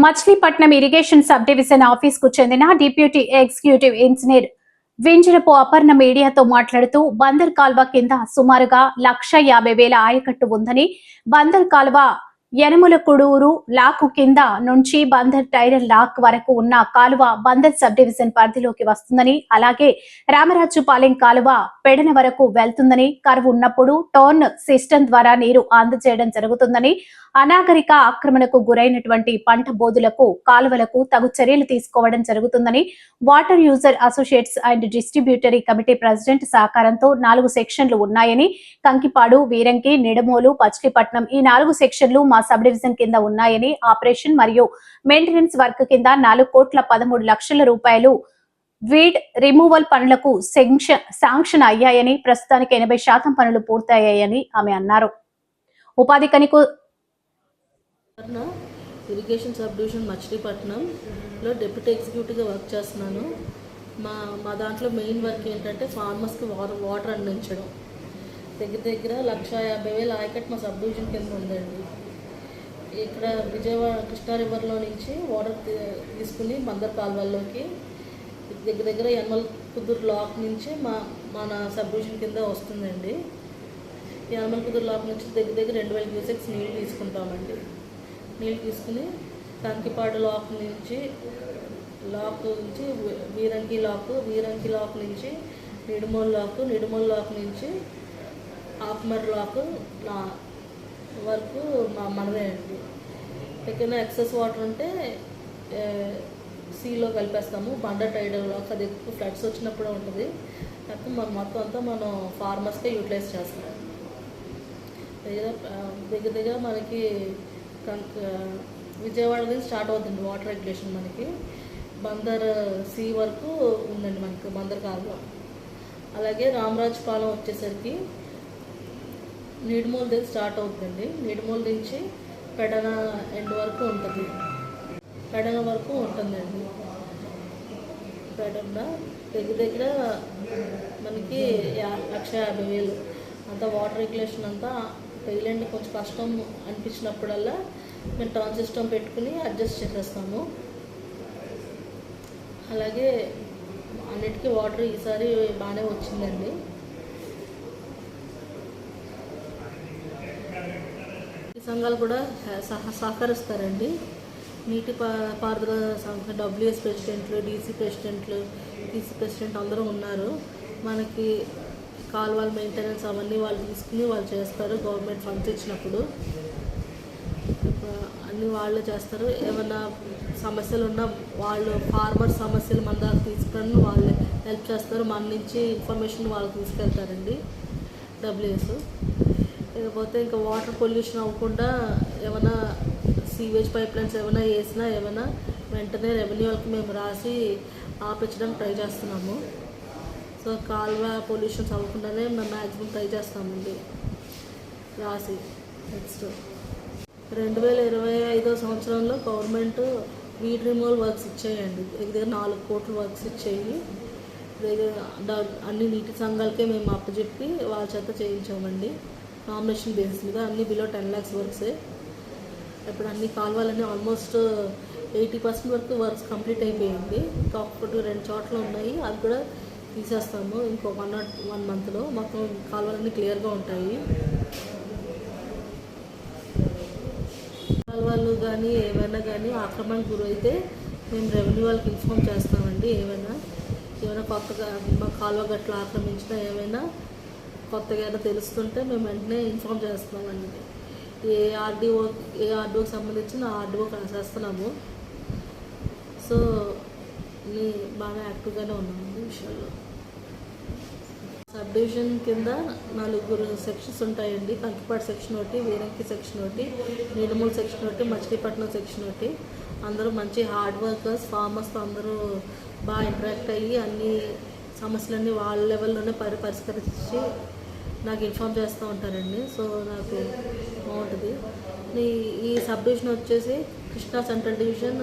Machilipatnam irrigation sub division ఆఫీస్కు చెందిన deputy executive engineer Vinjarapu Aparna మీడియాతో మాట్లాడుతూ బందర్ కాల్వ కింద సుమారుగా లక్ష యాభై వేల ఆయకట్టు ఉందని బందర్ కాల్వ యనముల కుడూరు లాక్ కింద నుంచి బందర్ టైరల్ లాక్ వరకు ఉన్న కాలువ బందర్ సబ్ డివిజన్ పరిధిలోకి వస్తుందని అలాగే రామరాజుపాలెం కాలువ పెడన వరకు వెళ్తుందని కరువు ఉన్నప్పుడు టోర్న్ సిస్టమ్ ద్వారా నీరు అందజేయడం జరుగుతుందని అనాగరిక ఆక్రమణకు గురైనటువంటి పంట బోధులకు కాలువలకు తగు చర్యలు తీసుకోవడం జరుగుతుందని water user associates and distributory committee president సహకారంతో నాలుగు సెక్షన్లు ఉన్నాయని కంకిపాడు వీరంకి నిడమోలు పచ్చిలిపట్నం ఈ నాలుగు సెక్షన్లు మా సబ్ డివిజన్ కింద ఉన్నాయని ఆపరేషన్ మరియు మెయింటెనెన్స్ వర్క్ కింద నాలుగు కోట్ల పదమూడు లక్షల రూపాయలు వీడ్ రిమూవల్ పనులకు శాంక్షన్ అయ్యాయని ప్రస్తుతానికి ఎనభై శాతం పనులు పూర్తయ్యాయని ఆమె అన్నారు. ఉపాధి కనికు ఇరిగేషన్ సబ్ డివిజన్ మచిలీపట్నంలో డిప్యూటీ ఎగ్జిక్యూటివ్గా వర్క్ చేస్తున్నాను. మా మా దాంట్లో మెయిన్ వర్క్ ఏంటంటే ఫార్మర్స్కి వాటర్ వాటర్ అందించడం. దగ్గర దగ్గర లక్ష యాభై వేల ఆయకట్ మా సబ్ డివిజన్ కింద ఉందండి. ఇక్కడ విజయవాడ కృష్ణా రివర్లో నుంచి వాటర్ తీ- తీసుకుని బందర్ కాల్వల్లోకి దగ్గర దగ్గర యనమల కుదురు లాక్ నుంచి మా మన సబ్ డివిజన్ కింద వస్తుందండి. యనమల కుదురు లాక్ నుంచి దగ్గర దగ్గర రెండు వేల క్యూసెక్స్ నీళ్ళు తీసుకుంటామండి. నీళ్ళు తీసుకుని కంకిపాడు లాక్ నుంచి లాక్ నుంచి వీరంకి లాక్ వీరంకి లాక్ నుంచి నిడుమోల్ లాక్ నిడుమోల్ లాక్ నుంచి ఆఫ్మర్ లాక్ నా వరకు మా మనదే అండి. ఎక్కడైనా ఎక్సెస్ వాటర్ ఉంటే సీలో కలిపేస్తాము. బండ టైడల్ లాక్ అది ఎక్కువ ఫ్లడ్స్ వచ్చినప్పుడు ఉంటుంది. కాకపోతే మనం మొత్తం అంతా మనం ఫార్మర్స్కే యూటిలైజ్ చేస్తాం. దగ్గర దగ్గర దగ్గర మనకి విజయవాడ నుంచి స్టార్ట్ అవుతుంది వాటర్ రెగ్యులేషన్ మనకి. బందర్ సీ వరకు ఉందండి మనకి బందర్ కాలువ అలాగే రామరాజపాలెం వచ్చేసరికి నీడుమూల దగ్గర స్టార్ట్ అవుతుందండి. నీడుమూల నుంచి పెడన ఎండ్ వరకు ఉంటుంది. పెడన వరకు ఉంటుందండి. పెడన దగ్గర దగ్గర మనకి యా- లక్ష యాభై వేలు. అంతా వాటర్ రెగ్యులేషన్ అంతా పెళ్ళండి కొంచెం కష్టం అనిపించినప్పుడల్లా మేము టర్న్ సిస్టమ్ పెట్టుకుని అడ్జస్ట్ చేసేస్తాము. అలాగే అన్నిటికీ వాటర్ ఈసారి బాగానే వచ్చిందండి. ఈ సంఘాలు కూడా సహ సహకరిస్తారండి. నీటి పా పారుదల సంఘ డబ్ల్యూఎస్ ప్రెసిడెంట్లు డీసీ ప్రెసిడెంట్లు డీసీ ప్రెసిడెంట్ అందరూ ఉన్నారు. మనకి కాలువల మెయింటెనెన్స్ అవన్నీ వాళ్ళు తీసుకుని వాళ్ళు చేస్తారు. గవర్నమెంట్ ఫండ్స్ ఇచ్చినప్పుడు అన్నీ వాళ్ళు చేస్తారు. ఏమన్నా సమస్యలు ఉన్నా వాళ్ళు ఫార్మర్ సమస్యలు మన దాకా తీసుకొని వాళ్ళు హెల్ప్ చేస్తారు. మన నుంచి ఇన్ఫర్మేషన్ వాళ్ళు తీసుకెళ్తారండి డబ్ల్యూఎస్ లేకపోతే ఇంకా వాటర్ పొల్యూషన్ అవ్వకుండా ఏమైనా సీవేజ్ పైప్ లైన్స్ ఏమైనా వేసినా ఏమైనా వెంటనే రెవెన్యూ వాళ్ళకి మేము రాసి ఆపించడానికి ట్రై చేస్తున్నాము. సో కాలువ పొల్యూషన్స్ అవ్వకుండానే మేము మ్యాక్సిమం ట్రై చేస్తామండి. రాసి నెక్స్ట్ రెండు వేల ఇరవై ఐదో సంవత్సరంలో గవర్నమెంట్ వీడ్ రిమూవల్ వర్క్స్ ఇచ్చేయండి. దగ్గర దగ్గర నాలుగు కోట్ల వర్క్స్ ఇచ్చేయి. దగ్గర అన్ని నీటి సంఘాలకే మేము అప్పచెప్పి వాళ్ళ చేత చేయించామండి. నామినేషన్ బేసిస్ మీద అన్ని బిలో టెన్ ల్యాక్స్ వర్క్సే ఇప్పుడు అన్ని కాలువలన్నీ ఆల్మోస్ట్ ఎయిటీ పర్సెంట్ వరకు వర్క్స్ కంప్లీట్ అయిపోయింది. ఇంకా ఒక్కటి రెండు చోట్ల ఉన్నాయి. అది కూడా తీసేస్తాము. ఇంకో వన్ నాట్ వన్ మంత్లో మొత్తం కాలువలన్నీ క్లియర్గా ఉంటాయి. కాలువలు కానీ ఏమైనా కానీ ఆక్రమణకు గురైతే మేము రెవెన్యూ వాళ్ళకి ఇన్ఫామ్ చేస్తామండి ఏమైనా ఏమైనా కొత్తగా మా కాలువ గట్ల ఆక్రమించినా ఏమైనా కొత్తగా ఏమైనా తెలుస్తుంటే మేము వెంటనే ఇన్ఫామ్ చేస్తున్నామండి ఏ ఆర్డీఓ ఏ ఆర్డీఓకి సంబంధించిన ఆర్డీఓ చేస్తున్నాము సో బాగా యాక్టివ్గానే ఉన్నాము ఈ విషయాల్లో. సబ్ డివిజన్ కింద నలుగురు సెక్షన్స్ ఉంటాయండి. కంకిపాడు సెక్షన్ ఒకటి వీరంకి సెక్షన్ ఒకటి నీడుమూలు సెక్షన్ ఒకటి మచిలీపట్నం సెక్షన్ ఒకటి. అందరూ మంచి హార్డ్ వర్కర్స్ ఫార్మర్స్తో అందరూ బాగా ఇంటరాక్ట్ అయ్యి అన్ని సమస్యలన్నీ వాళ్ళ లెవెల్లోనే పరి పరిష్కరించి నాకు ఇన్ఫామ్ చేస్తూ ఉంటారండి. సో నాకు బాగుంటుంది. ఈ ఈ సబ్ డివిజన్ వచ్చేసి కృష్ణా సెంట్రల్ డివిజన్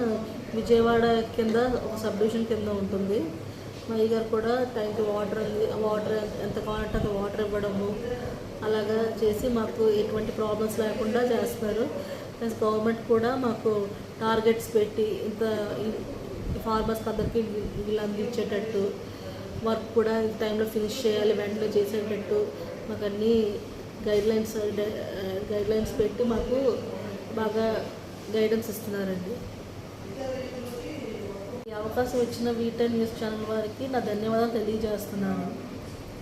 విజయవాడ కింద ఒక సబ్ డివిజన్ కింద ఉంటుంది. మా గారు కూడా టైంకి వాటర్ వాటర్ ఎంత కావాలంటే అంత వాటర్ ఇవ్వడము అలాగా చేసి మాకు ఎటువంటి ప్రాబ్లమ్స్ లేకుండా చేస్తున్నారు. ప్లస్ గవర్నమెంట్ కూడా మాకు టార్గెట్స్ పెట్టి ఇంత ఫార్మర్స్కి అందరికీ వీళ్ళు అందించేటట్టు వర్క్ కూడా ఈ టైంలో ఫినిష్ చేయాలి వెంటనే చేసేటట్టు మాకు అన్ని గైడ్లైన్స్ గైడ్లైన్స్ పెట్టి మాకు బాగా గైడెన్స్ ఇస్తున్నారండి. ఈ అవకాశం ఇచ్చిన వీటెన్ న్యూస్ ఛానల్ వారికి నా ధన్యవాదాలు తెలియజేస్తున్నాను.